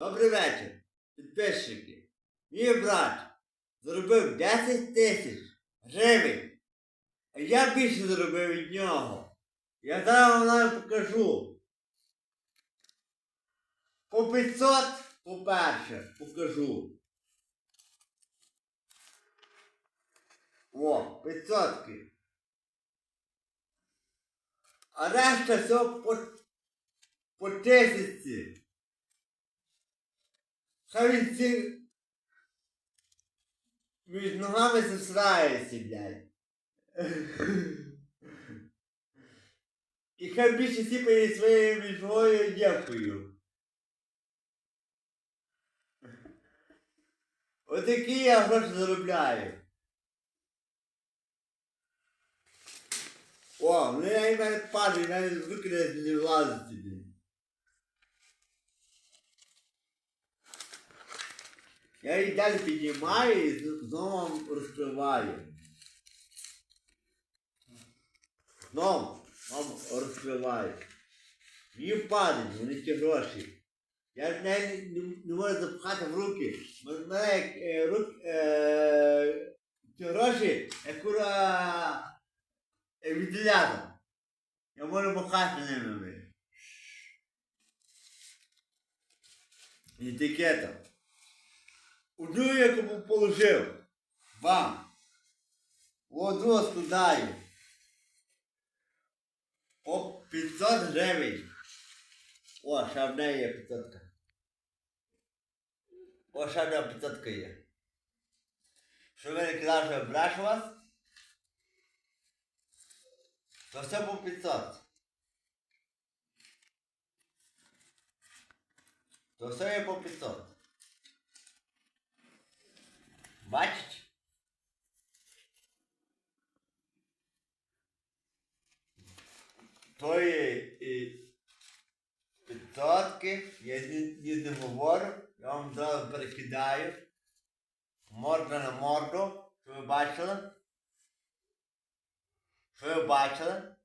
Добрий вечір, підписчики. Мій брат заробив 10 тисяч гривень. А я більше заробив від нього. Я зараз вам покажу. По 500, по-перше, покажу. О, 500. А решта все по, по тисячі. Хай він ці між ногами засрається, блядь. І хай більше сіпає своєю міжгою дівкою. Отакі я гроші заробляю. О, ну я і мене мене з руки не- влазить сюди. Я її далі піднімаю і знову розкриваю. Знову, розкриваю. Мені падають, вони ті гроші. Я ж не, не, можу запхати в руки. Мене як е, рук, е, ті гроші, як ура е, відлязом. Я можу махати ними. Етикетом. Одну я кому положив. Вам. О, другу складаю. По 500 гривень. О, ще в неї є 500. О, ще неї 500 є. Що ви не казали, що я вас? То все по 500. То все є по 500. Бачите? То є і підсотки, я ні, не говорю, я вам зараз перекидаю. Морда на морду, що ви бачили? Що ви бачили?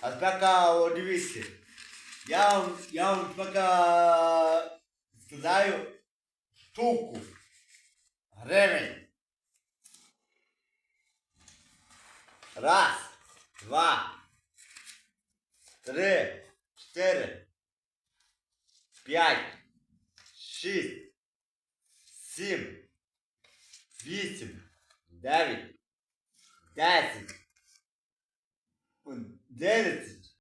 А тепер дивіться. Я вам, я вам тепер скидаю штуку. Гривень. Раз, два, три, чотири, п'ять, шість, сім, вісім, дев'ять, десять, одинадцять,